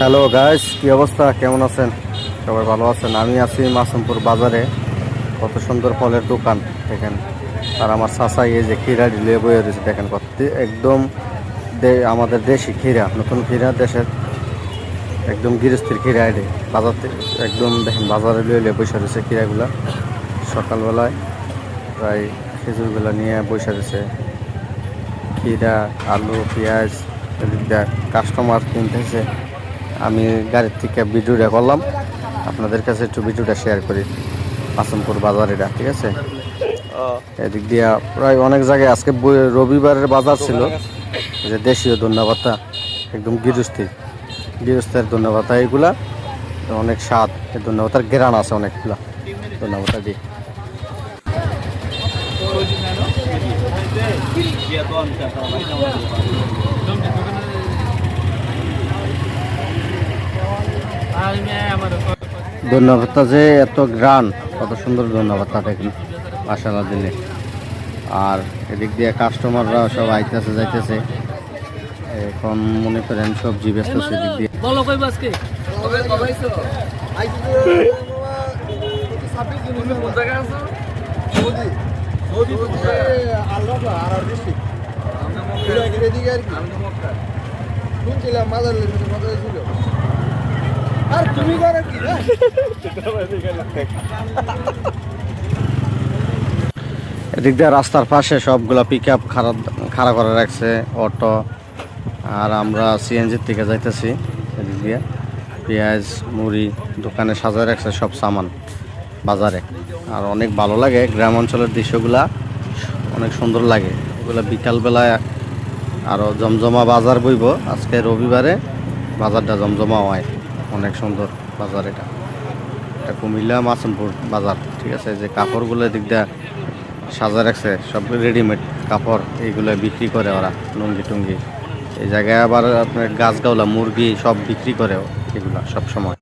Hello guys কি অবস্থা? কেমন আছেন? সবাই ভালো আছেন? আমি আছি মাসুমপুর বাজারে। কত সুন্দর ফলের দোকান দেখেন। আর আমার চাষাই এই যে ক্ষীরা ঢিলে বয়ে রয়েছে দেখেন কত একদম আমাদের দেশি ক্ষীরা, নতুন ক্ষীরা, দেশের একদম গৃহস্থির ক্ষীরা এটি। বাজার একদম দেখেন, বাজারে লিয়ে লিয়ে বসে রয়েছে ক্ষীরাগুলা। সকালবেলায় প্রায় খেজুরগুলা নিয়ে বসে রয়েছে। ক্ষীরা, আলু, পেঁয়াজ কাস্টমার কিনতেছে। আমি গাড়ির থেকে ভিডিওটা করলাম। আপনাদের কাছে একটু ভিডিওটা শেয়ার করি। আসনপুর বাজার এটা ঠিক আছে? এদিক দিয়ে প্রায় অনেক জায়গায় আজকে রবিবারের বাজার ছিল। যে দেশীয় ধন্যবাদটা একদম গৃহস্থী। গৃহস্থের ধন্যবাদটা এইগুলা। অনেক স্বাদ এই ধন্যবাদার গ্রান আছে অনেকগুলা। ধন্যবাদটা দিই ধন্যবাদটা যে এত গ্রান কত সুন্দর ধন্যবাদটা দেখুন মাসালা দিলে। আর এদিক দিয়ে কাস্টমাররা সব আইতেছে যাইতেছে। এখন মনে করেন সবজি ব্যস্ত সেদিক দিয়ে। বলো কই বাসকে আর তুমি করে কি এদিক দিয়ে রাস্তার পাশে সবগুলা পিক আপ খাড়া করে রাখছে অটো আর আমরা সিএনজির থেকে যাইতেছি এদিক দিয়ে। পেঁয়াজ, মুড়ি দোকানে সাজায় রাখছে সব সামান বাজারে। আর অনেক ভালো লাগে গ্রাম অঞ্চলের দৃশ্যগুলা, অনেক সুন্দর লাগে। এগুলো বিকালবেলায় আরও জমজমা বাজার বইব। আজকে রবিবারে বাজারটা জমজমা হয়। অনেক সুন্দর বাজার এটা। এটা কুমিল্লা মাসনপুর বাজার, ঠিক আছে? যে কাপড়গুলো এদিক দিয়ে সাজা রাখছে, সব রেডিমেড কাপড়, এইগুলো বিক্রি করে ওরা, লুঙ্গি টুঙ্গি। এই জায়গায় আবার আপনার গাছগাওলা মুরগি সব বিক্রি করে এগুলো সব সময়